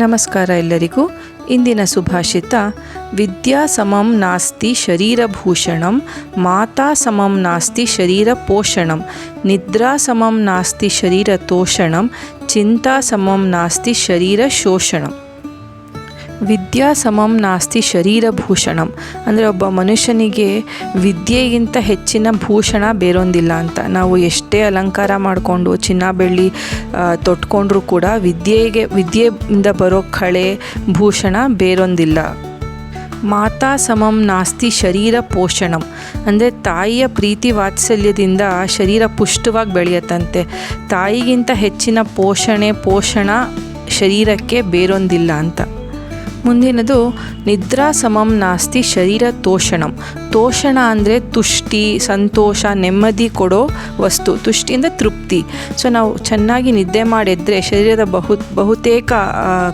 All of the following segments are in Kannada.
ನಮಸ್ಕಾರ ಎಲ್ಲರಿಗೂ. ಇಂದಿನ ಸುಭಾಷಿತ, ವಿದ್ಯಾ ಸಮಂ ನಾಸ್ತಿ ಶರೀರಭೂಷಣಂ ಮಾತಾ ಸಮಂ ನಾಸ್ತಿ ಶರೀರ ಪೋಷಣಂ, ನಿದ್ರಾ ಸಮಂ ನಾಸ್ತಿ ಶರೀರ ತೋಷಣಂ, ಚಿಂತಾ ಸಮಂ ನಾಸ್ತಿ ಶರೀರ ಶೋಷಣಂ. ವಿದ್ಯಾ ಸಮಂ ನಾಸ್ತಿ ಶರೀರ ಭೂಷಣಂ. ಅಂದರೆ ಒಬ್ಬ ಮನುಷ್ಯನಿಗೆ ವಿದ್ಯೆಗಿಂತ ಹೆಚ್ಚಿನ ಭೂಷಣ ಬೇರೊಂದಿಲ್ಲ ಅಂತ. ನಾವು ಎಷ್ಟೇ ಅಲಂಕಾರ ಮಾಡಿಕೊಂಡು ಚಿನ್ನ, ಬೆಳ್ಳಿ ತೊಟ್ಕೊಂಡ್ರೂ ಕೂಡ ವಿದ್ಯೆಗೆ, ವಿದ್ಯೆಯಿಂದ ಬರೋ ಕಳೆ, ಭೂಷಣ ಬೇರೊಂದಿಲ್ಲ. ಮಾತಾ ಸಮಂ ನಾಸ್ತಿ ಶರೀರ ಪೋಷಣಂ. ಅಂದರೆ ತಾಯಿಯ ಪ್ರೀತಿ ವಾತ್ಸಲ್ಯದಿಂದ ಶರೀರ ಪುಷ್ಟವಾಗಿ ಬೆಳೆಯತ್ತಂತೆ. ತಾಯಿಗಿಂತ ಹೆಚ್ಚಿನ ಪೋಷಣೆ, ಪೋಷಣ ಶರೀರಕ್ಕೆ ಬೇರೊಂದಿಲ್ಲ ಅಂತ. ಮುಂದಿನದು ನಿದ್ರಾ ಸಮಂ ನಾಸ್ತಿ ಶರೀರ ತೋಷಣಂ. ತೋಷಣ ಅಂದರೆ ತುಷ್ಟಿ, ಸಂತೋಷ, ನೆಮ್ಮದಿ ಕೊಡೋ ವಸ್ತು, ತುಷ್ಟಿಯಿಂದ ತೃಪ್ತಿ. ಸೊ ನಾವು ಚೆನ್ನಾಗಿ ನಿದ್ದೆ ಮಾಡಿದರೆ ಶರೀರದ ಬಹು, ಬಹುತೇಕ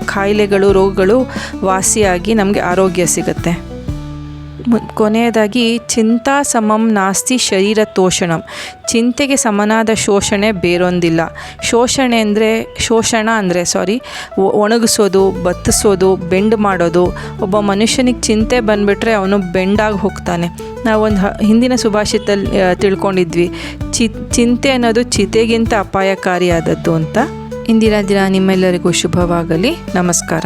ಕಾಯಿಲೆಗಳು ರೋಗಗಳು ವಾಸಿಯಾಗಿ ನಮಗೆ ಆರೋಗ್ಯ ಸಿಗುತ್ತೆ. ಕೊನೆಯದಾಗಿ ಚಿಂತಾ ಸಮಂ ನಾಸ್ತಿ ಶರೀರ ತೋಷಣಂ. ಚಿಂತೆಗೆ ಸಮನಾದ ಶೋಷಣೆ ಬೇರೊಂದಿಲ್ಲ. ಶೋಷಣೆ ಅಂದರೆ, ಶೋಷಣ ಅಂದರೆ ಸಾರಿ ಒಣಗಿಸೋದು, ಬತ್ತಿಸೋದು, ಬೆಂಡ್ ಮಾಡೋದು. ಒಬ್ಬ ಮನುಷ್ಯನಿಗೆ ಚಿಂತೆ ಬಂದುಬಿಟ್ರೆ ಅವನು ಬೆಂಡಾಗಿ ಹೋಗ್ತಾನೆ. ನಾವೊಂದು ಹಿಂದಿನ ಸುಭಾಷಿತಲ್ಲಿ ತಿಳ್ಕೊಂಡಿದ್ವಿ. ಚಿ ಚಿಂತೆ ಅನ್ನೋದು ಚಿತೆಗಿಂತ ಅಪಾಯಕಾರಿಯಾದದ್ದು ಅಂತ. ಇಂದಿನ ದಿನ, ನಿಮ್ಮೆಲ್ಲರಿಗೂ ಶುಭವಾಗಲಿ. ನಮಸ್ಕಾರ.